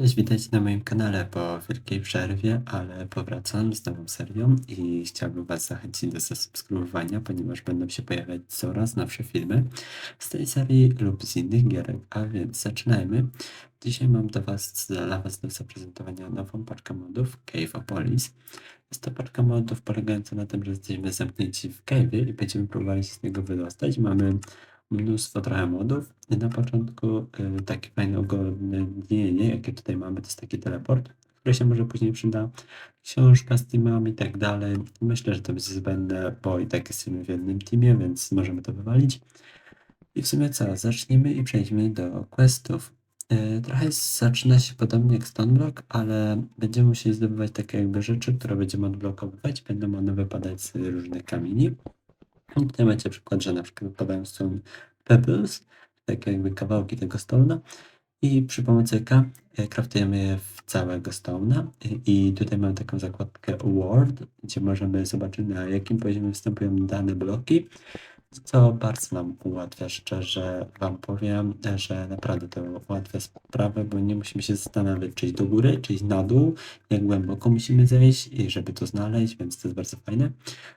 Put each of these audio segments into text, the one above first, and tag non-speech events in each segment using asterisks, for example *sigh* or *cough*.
Cześć, witajcie na moim kanale po wielkiej przerwie, ale powracam z nową serią i chciałbym Was zachęcić do zasubskrybowania, ponieważ będą się pojawiać coraz nowsze filmy z tej serii lub z innych gierek, a więc zaczynajmy. Dzisiaj mam do Was, dla Was do zaprezentowania nową paczkę modów Caveopolis. Jest to paczka modów polegająca na tym, że jesteśmy zamknięci w cave'ie i będziemy próbowali się z niego wydostać. Mamy mnóstwo trochę modów. I na początku y, takie fajne ugodnienie, jakie tutaj mamy, to jest taki teleport, który się może później przyda. Książka z teamami i tak dalej. Myślę, że to będzie zbędne, bo i tak jesteśmy w jednym teamie, więc możemy to wywalić. I w sumie co, zacznijmy i przejdźmy do questów. Y, Trochę zaczyna się podobnie jak Stoneblock, ale będziemy musieli zdobywać takie jakby rzeczy, które będziemy odblokowywać. Będą one wypadać z różnych kamieni. I tutaj macie przykład, że na przykład wypadają stone pebbles, takie jakby kawałki tego stone'a i przy pomocy K e, craftujemy je w całego stone'a I- i tutaj mamy taką zakładkę Word, gdzie możemy zobaczyć na jakim poziomie występują dane bloki, co bardzo nam ułatwia, szczerze Wam powiem, że naprawdę to ułatwia sprawę, bo nie musimy się zastanawiać, czy iść do góry, czy iść na dół, jak głęboko musimy zejść, i żeby to znaleźć, więc to jest bardzo fajne.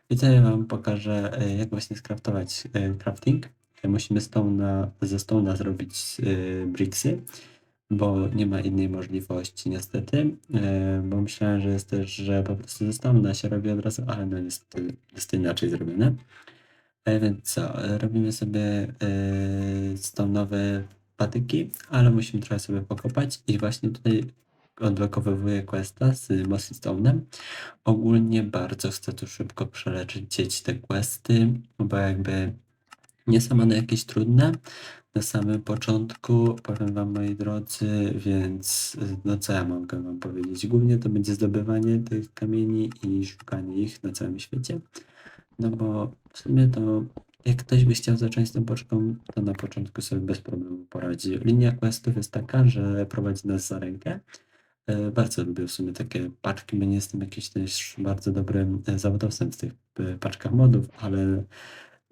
I tutaj Wam pokażę, e, jak właśnie skraftować e, crafting. E, Musimy stone'a, ze stone'a zrobić bricksy, bo nie ma innej możliwości niestety, bo myślałem, że jest też, że po prostu ze stone'a się robi od razu, ale no niestety jest inaczej zrobione. E, Więc co, robimy sobie e, stone'owe patyki, ale musimy trochę sobie pokopać i właśnie tutaj odblokowywuję questa z Mossy Stone'em. Ogólnie bardzo chcę tu szybko przelecieć te questy, bo jakby nie są one jakieś trudne na samym początku, powiem wam moi drodzy, więc no co ja mogę wam powiedzieć? Głównie to będzie zdobywanie tych kamieni i szukanie ich na całym świecie. No bo w sumie to jak ktoś by chciał zacząć tą poczką, to na początku sobie bez problemu poradzi. Linia questów jest taka, że prowadzi nas za rękę. E, Bardzo lubię w sumie takie paczki, bo nie jestem jakiś też bardzo dobrym e, zawodowcem w tych e, paczkach modów, ale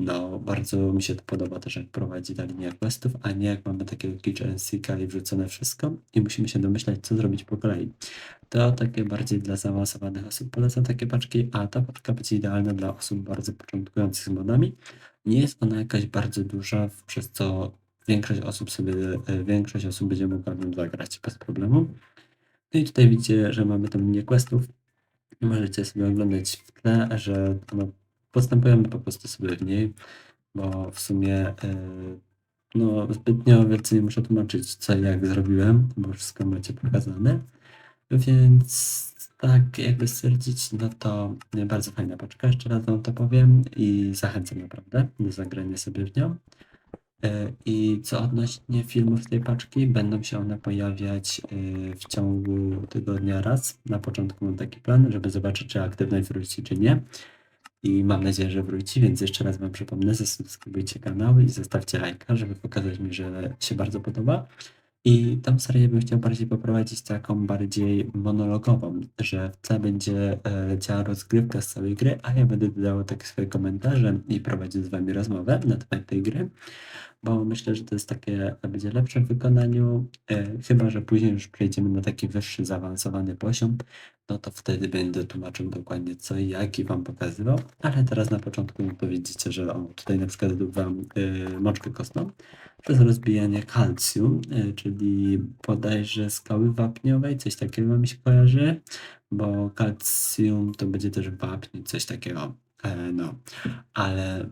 no bardzo mi się to podoba też jak prowadzi ta linia questów, a nie jak mamy takiego Kitchen Seeka i wrzucone wszystko i musimy się domyślać co zrobić po kolei. To takie bardziej dla zaawansowanych osób polecam takie paczki, a ta paczka będzie idealna dla osób bardzo początkujących z modami. Nie jest ona jakaś bardzo duża, przez co większość osób sobie, e, większość osób będzie mogła w nią zagrać bez problemu. No i tutaj widzicie, że mamy tą linię questów. Możecie sobie oglądać w tle, że no, postępujemy po prostu sobie w niej, bo w sumie e, no, zbytnio więcej nie muszę tłumaczyć, co i jak zrobiłem, bo wszystko macie pokazane. Więc tak, jakby stwierdzić, no to bardzo fajna paczka, jeszcze raz wam to powiem i zachęcam naprawdę do zagrania sobie w nią. E, I co odnośnie filmów tej paczki, będą się one pojawiać e, w ciągu tygodnia raz. Na początku mam taki plan, żeby zobaczyć, czy aktywność wróci, czy nie. I mam nadzieję, że wróci, więc jeszcze raz Wam przypomnę, zasubskrybujcie kanał i zostawcie lajka, żeby pokazać mi, że się bardzo podoba. I tą serię bym chciał bardziej poprowadzić taką bardziej monologową, że w tle będzie e, rozgrywka z całej gry, a ja będę dodawał takie swoje komentarze i prowadził z Wami rozmowę na temat tej gry bo myślę, że to jest takie, będzie lepsze w wykonaniu, e, chyba że później już przejdziemy na taki wyższy, zaawansowany poziom, no to wtedy będę tłumaczył dokładnie co i jak i Wam pokazywał, ale teraz na początku no to widzicie, że o, tutaj na przykład Wam e, moczkę kostną. Przez rozbijanie kalcjum, e, czyli bodajże skały wapniowej, coś takiego mi się kojarzy, bo kalcjum to będzie też wapń, coś takiego, no, ale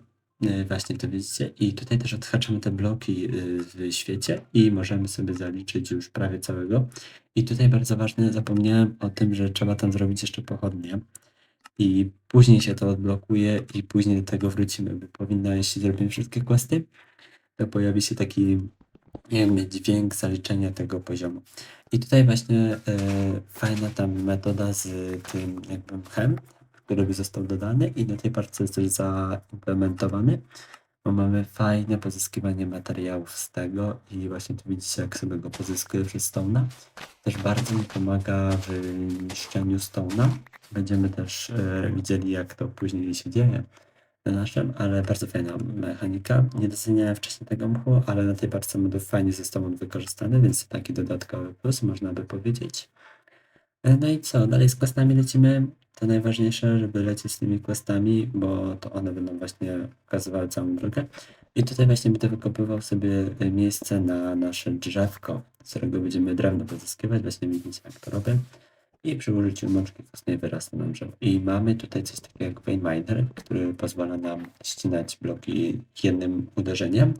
Właśnie to widzicie. I tutaj też odhaczamy te bloki y, w świecie i możemy sobie zaliczyć już prawie całego. I tutaj bardzo ważne, zapomniałem o tym, że trzeba tam zrobić jeszcze pochodnie. I później się to odblokuje i później do tego wrócimy, bo powinno, jeśli zrobimy wszystkie questy, to pojawi się taki dźwięk zaliczenia tego poziomu. I tutaj właśnie e, fajna tam metoda z tym jakby mchem, który został dodany i na tej paczce jest też zaimplementowany, bo mamy fajne pozyskiwanie materiałów z tego i właśnie tu widzicie, jak sobie go pozyskuję przez Stone'a. Też bardzo mi pomaga w niszczeniu Stone'a. Będziemy też e, widzieli, jak to później się dzieje. naszym, ale bardzo fajna mechanika. Nie doceniałem wcześniej tego mchu, ale na tej parce modów fajnie został on wykorzystany, więc taki dodatkowy plus, można by powiedzieć. E, No i co, dalej z questami lecimy. To najważniejsze, żeby lecieć z tymi questami, bo to one będą właśnie pokazywały całą drogę. I tutaj właśnie będę wykopywał sobie e, miejsce na nasze drzewko, z którego będziemy drewno pozyskiwać. Właśnie widzicie, jak to robię. I przy użyciu mączki kostnej wyrasta nam drzewo. I mamy tutaj coś takiego jak Vein Miner, który pozwala nam ścinać bloki jednym uderzeniem.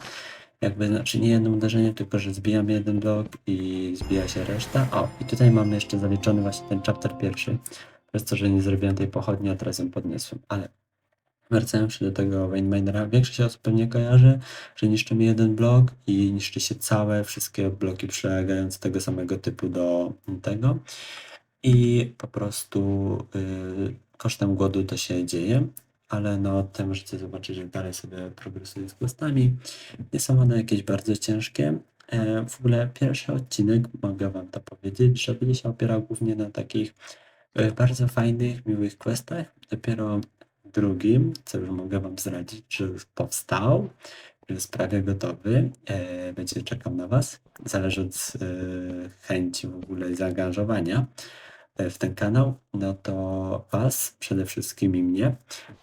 Jakby, znaczy nie jednym uderzeniem, tylko że zbijamy jeden blok i zbija się reszta. O, i tutaj mamy jeszcze zaliczony właśnie ten chapter pierwszy, przez to, że nie zrobiłem tej pochodni, a teraz ją podniosłem. Ale wracając do tego Vein Minera, większość osób pewnie kojarzy, że niszczymy jeden blok i niszczy się całe, wszystkie bloki przylegające tego samego typu do tego. I po prostu y, kosztem głodu to się dzieje, ale no tutaj możecie zobaczyć, że dalej sobie progresuję z questami. Nie są one jakieś bardzo ciężkie. E, w ogóle pierwszy odcinek, mogę wam to powiedzieć, że będzie się opierał głównie na takich e, bardzo fajnych, miłych questach. Dopiero drugim, co już mogę wam zdradzić, że już powstał, że jest prawie gotowy, e, będzie czekał na was. Zależy od chęci w ogóle i zaangażowania w ten kanał, no to was, przede wszystkim i mnie,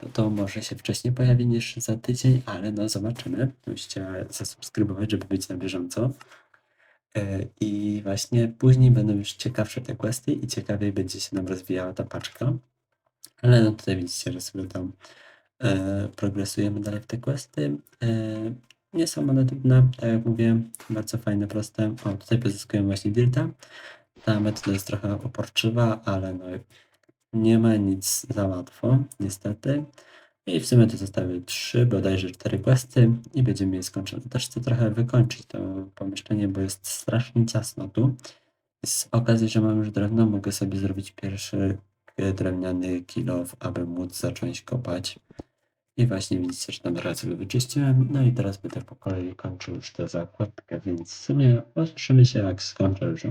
no to może się wcześniej pojawi niż za tydzień, ale no zobaczymy. Musicie zasubskrybować, żeby być na bieżąco. E, I właśnie później będą już ciekawsze te questy i ciekawiej będzie się nam rozwijała ta paczka. Ale no tutaj widzicie, że sobie tam e, progresujemy dalej w te questy. E, nie są one trudne, tak jak mówiłem, bardzo fajne, proste. O, tutaj pozyskujemy właśnie dirta. Ta metoda jest trochę oporczywa, ale no nie ma nic za łatwo, niestety. I w sumie to zostały trzy, bodajże cztery questy i będziemy je skończone. Też chcę trochę wykończyć to pomieszczenie, bo jest strasznie ciasno tu. Z okazji, że mam już drewno, mogę sobie zrobić pierwszy drewniany kilof, aby móc zacząć kopać. I właśnie widzicie, że tam raz sobie wyczyściłem. No i teraz będę po kolei kończył już tę zakładkę, więc w sumie usłyszymy się jak skończę już.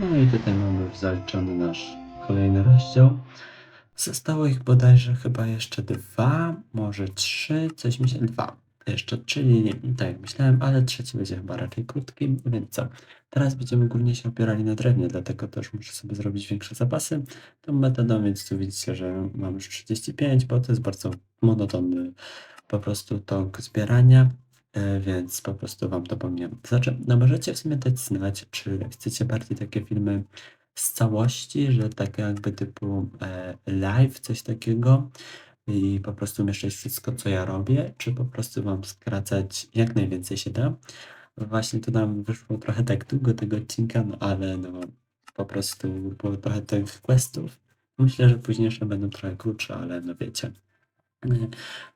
No i tutaj mamy zaliczony nasz kolejny rozdział. Zostało ich bodajże chyba jeszcze dwa, może trzy, coś mi się... Dwa jeszcze, czyli nie, tak jak myślałem, ale trzeci będzie chyba raczej krótki, więc co? Teraz będziemy głównie się opierali na drewnie, dlatego też muszę sobie zrobić większe zapasy tą metodą, więc tu widzicie, że mam już 35, bo to jest bardzo monotonny po prostu tok zbierania, więc po prostu wam to pomniam. Znaczy, no możecie w sumie znać, czy chcecie bardziej takie filmy z całości, że tak jakby typu e, live, coś takiego i po prostu umieszczać wszystko, co ja robię, czy po prostu wam skracać jak najwięcej się da. Właśnie to nam wyszło trochę tak długo tego odcinka, no ale no po prostu było trochę tych questów. Myślę, że późniejsze będą trochę krótsze, ale no wiecie.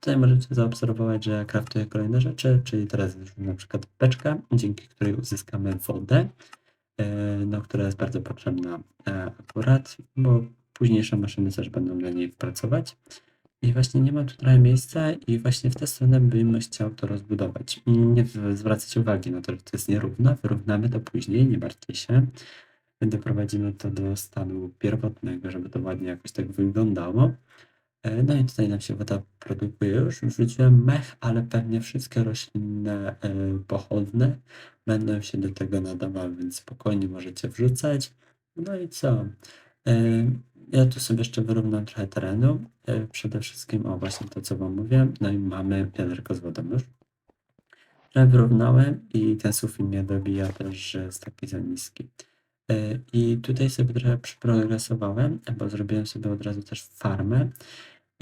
Tutaj możecie zaobserwować, że ja craftuję kolejne rzeczy, czyli teraz na przykład beczka, dzięki której uzyskamy wodę, e, no, która jest bardzo potrzebna e, akurat, bo późniejsze maszyny też będą na niej pracować. I właśnie nie ma tu trochę miejsca i właśnie w tę stronę bym chciał to rozbudować. Nie zwracać uwagi na to, że to jest nierówno, wyrównamy to później, nie martwcie się. Doprowadzimy to do stanu pierwotnego, żeby to ładnie jakoś tak wyglądało. E, No i tutaj nam się woda produkuje już. Wrzuciłem mech, ale pewnie wszystkie roślinne e, pochodne będą się do tego nadawały, więc spokojnie możecie wrzucać. No i co? E, Ja tu sobie jeszcze wyrównam trochę terenu. Przede wszystkim, o właśnie to, co Wam mówiłem. No i mamy wiaderko z wodą już. wyrównałem i ten sufit mnie dobija też, że jest taki za niski. E, I tutaj sobie trochę przyprogresowałem, bo zrobiłem sobie od razu też farmę,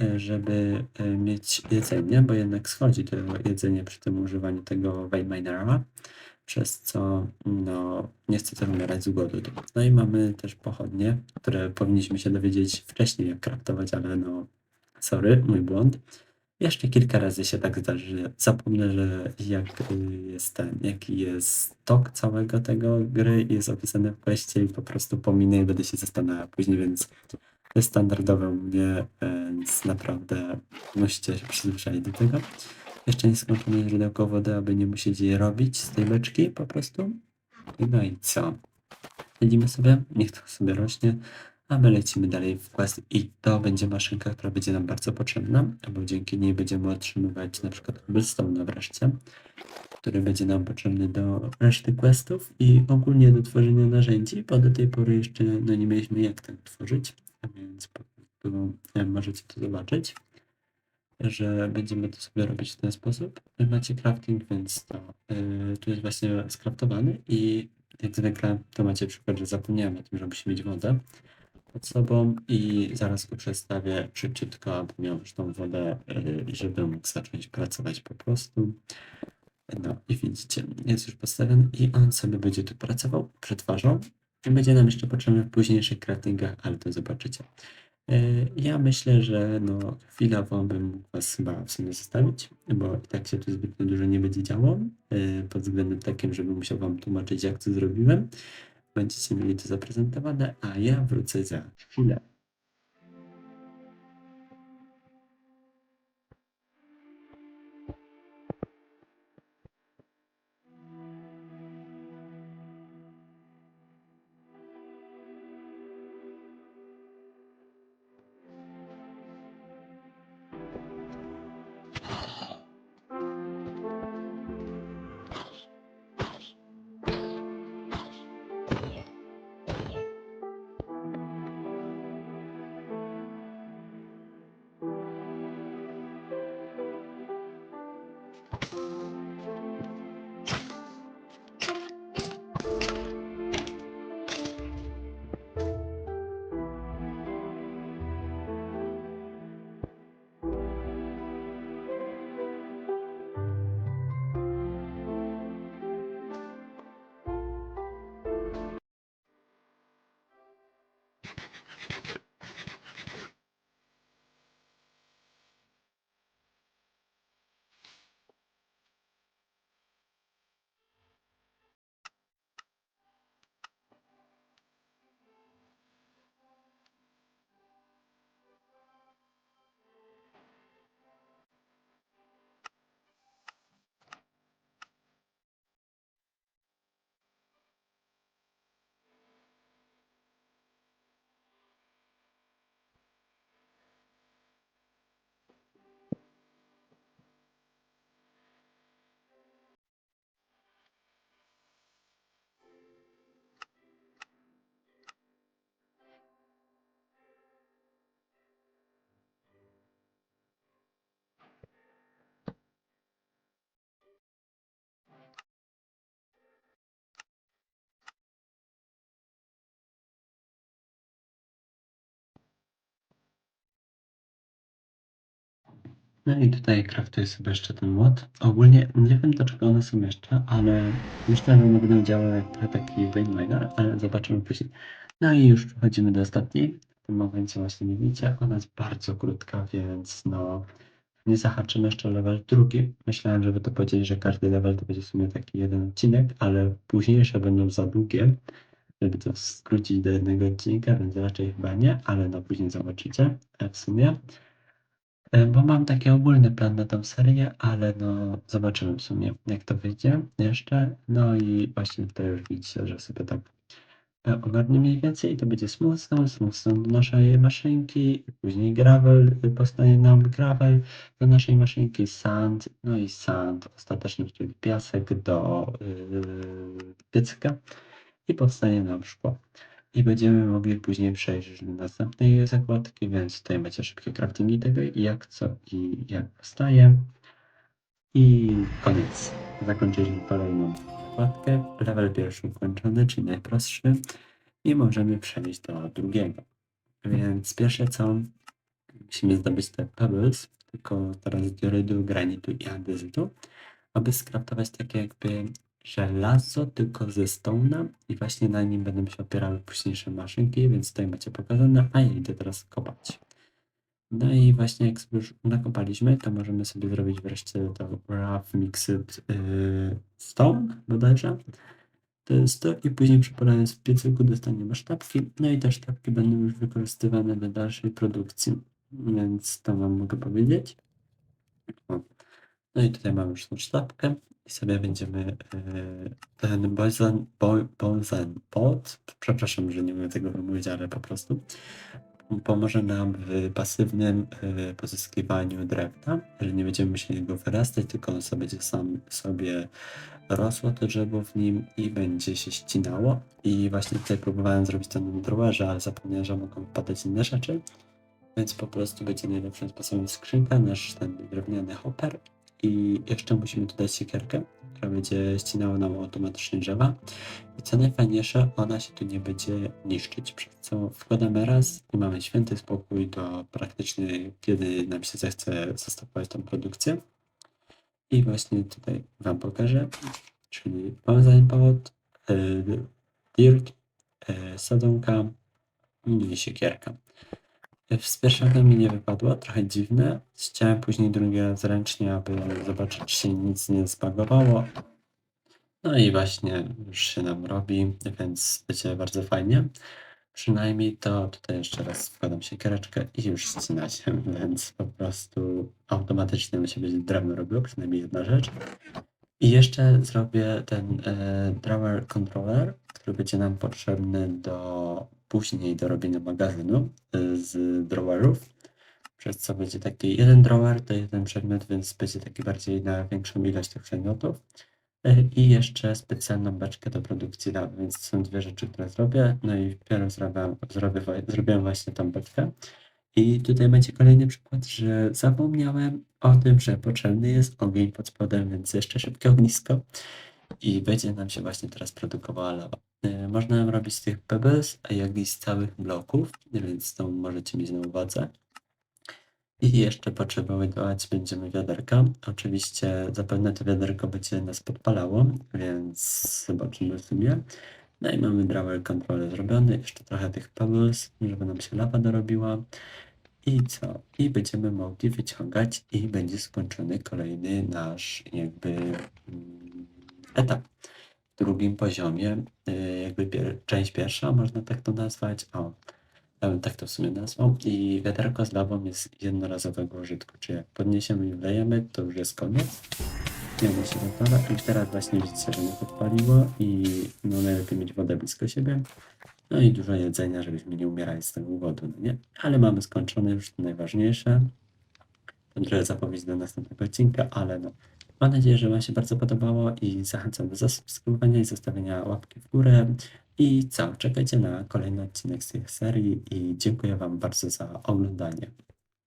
e, żeby e, mieć jedzenie, bo jednak schodzi to jedzenie przy tym używaniu tego Wayminera, przez co no, nie chcę też umierać z głodu. No i mamy też pochodnie, które powinniśmy się dowiedzieć wcześniej jak kraftować, ale no sorry, mój błąd. Jeszcze kilka razy się tak zdarzy, że zapomnę, że jak y, jest ten, jaki jest tok całego tego gry jest opisane w questie i po prostu pominę i będę się zastanawiał później, więc to jest standardowe u mnie, więc naprawdę musicie się przyzwyczaić do tego. Jeszcze nieskończone źródełko wody, aby nie musieć jej robić z tej beczki po prostu. No i co? Siedzimy sobie, niech to sobie rośnie, a my lecimy dalej w quest i to będzie maszynka, która będzie nam bardzo potrzebna, bo dzięki niej będziemy otrzymywać na przykład cobblestone wreszcie, który będzie nam potrzebny do reszty questów i ogólnie do tworzenia narzędzi, bo do tej pory jeszcze no, nie mieliśmy jak tak tworzyć, a więc po prostu e, możecie to zobaczyć, że będziemy to sobie robić w ten sposób. Macie crafting, więc to yy, tu jest właśnie skraftowany i jak zwykle to macie przykład, że zapomniałem o tym, że musimy mieć wodę pod sobą i zaraz go przestawię szybciutko, aby miał już tą wodę, yy, żeby mógł zacząć pracować po prostu. No i widzicie, jest już postawiony i on sobie będzie tu pracował, przetwarzał i będzie nam jeszcze potrzebny w późniejszych craftingach, ale to zobaczycie. Yy, Ja myślę, że no chwilowo bym mógł was chyba w sumie zostawić, bo i tak się tu zbytnio dużo nie będzie działo, yy, pod względem takim, żebym musiał wam tłumaczyć jak to zrobiłem. Będziecie mieli to zaprezentowane, a ja wrócę za chwilę. No i tutaj kraftuję sobie jeszcze ten młot. Ogólnie nie wiem do czego one są jeszcze, ale myślę, że one będą działały trochę taki Wayne ale zobaczymy później. No i już przechodzimy do ostatniej. W tym momencie właśnie nie widzicie. Ona jest bardzo krótka, więc no nie zahaczymy jeszcze level drugi. Myślałem, żeby to powiedzieć, że każdy level to będzie w sumie taki jeden odcinek, ale późniejsze będą za długie, żeby to skrócić do jednego odcinka, więc raczej chyba nie, ale no później zobaczycie e, w sumie. E, Bo mam taki ogólny plan na tą serię, ale no zobaczymy w sumie jak to wyjdzie jeszcze. No i właśnie tutaj już widzicie, że sobie tak e, ogarnę mniej więcej i to będzie smoothstone, smoothstone do naszej maszynki, później gravel, y, powstanie nam gravel do naszej maszynki, sand, no i sand, ostatecznie czyli piasek do yy, piecyka i powstanie nam szkło i będziemy mogli później przejść do następnej zakładki, więc tutaj macie szybkie craftingi tego i jak co i jak powstaje. I koniec. Zakończyliśmy kolejną zakładkę. Level pierwszy ukończony, czyli najprostszy. I możemy przejść do drugiego. Więc pierwsze co, musimy zdobyć te pebbles, tylko teraz diorydu, granitu i andezytu, aby skraftować takie jakby żelazo, tylko ze stone'a i właśnie na nim będą się opierały późniejsze maszynki, więc tutaj macie pokazane, a ja idę teraz kopać. No i właśnie jak sobie już nakopaliśmy, to możemy sobie zrobić wreszcie to rough mixed yy, stone bodajże. To jest to i później przepalając w piecyku dostaniemy sztabki, no i te sztabki będą już wykorzystywane do dalszej produkcji, więc to wam mogę powiedzieć. No i tutaj mamy już tą sztabkę i sobie będziemy yy, ten boson, bo, boson pot, przepraszam, że nie umiem tego wymówić, ale po prostu pomoże nam w pasywnym y, pozyskiwaniu drewna, że nie będziemy musieli go wyrastać, tylko on sobie będzie sam sobie rosło to drzewo w nim i będzie się ścinało. I właśnie tutaj próbowałem zrobić to na ale zapomniałem, że mogą wpadać inne rzeczy. Więc po prostu będzie najlepszym sposobem skrzynka, nasz ten drewniany hopper. I jeszcze musimy dodać siekierkę, która będzie ścinała nam automatycznie drzewa. I co najfajniejsze, ona się tu nie będzie niszczyć, przez co wkładamy raz i mamy święty spokój do praktycznie kiedy nam się zechce zastopować tą produkcję. I właśnie tutaj Wam pokażę, czyli pomazanie powód, yy, dirt, yy, sadzonka i siekierka. Z pierwszego mi nie wypadło, trochę dziwne. Chciałem później drugi raz ręcznie, aby zobaczyć, czy się nic nie zbagowało. No i właśnie już się nam robi, więc będzie bardzo fajnie. Przynajmniej to tutaj jeszcze raz wkładam siekiereczkę i już ścina się, *laughs* więc po prostu automatycznie musi być drewno robiło, przynajmniej jedna rzecz. I jeszcze zrobię ten e, drawer controller, który będzie nam potrzebny do później do robienia magazynu e, z drawerów. Przez co będzie taki jeden drawer to jeden przedmiot, więc będzie taki bardziej na większą ilość tych przedmiotów. E, I jeszcze specjalną beczkę do produkcji lawy, więc są dwie rzeczy, które zrobię. No i zrobię, zrobię, zrobiłem właśnie tą beczkę. I tutaj macie kolejny przykład, że zapomniałem o tym, że potrzebny jest ogień pod spodem, więc jeszcze szybkie ognisko. I będzie nam się właśnie teraz produkowała lawa. E, Można robić z tych pebbles, a jak i z całych bloków, więc to możecie mieć na uwadze. I jeszcze potrzebować będziemy wiaderka. Oczywiście zapewne to wiaderko będzie nas podpalało, więc zobaczymy w sumie. No i mamy drawer controller zrobiony, jeszcze trochę tych pebbles, żeby nam się lawa dorobiła. I co? I będziemy mogli wyciągać i będzie skończony kolejny nasz jakby mm, etap. Drugim poziomie, y, jakby pier część pierwsza, można tak to nazwać. O, ja bym tak to w sumie nazwał. I wiaderko z lawą jest jednorazowego użytku, czyli jak podniesiemy i wlejemy, to już jest koniec. Nie ma się wypada. I teraz właśnie widzicie, że mnie podpaliło i no najlepiej mieć wodę blisko siebie. No i dużo jedzenia, żebyśmy nie umierali z tego głodu, no nie? Ale mamy skończone już to najważniejsze. To trochę zapowiedź do następnego odcinka, ale no. Mam nadzieję, że Wam się bardzo podobało i zachęcam do zasubskrybowania i zostawienia łapki w górę. I co? Czekajcie na kolejny odcinek z tej serii i dziękuję Wam bardzo za oglądanie.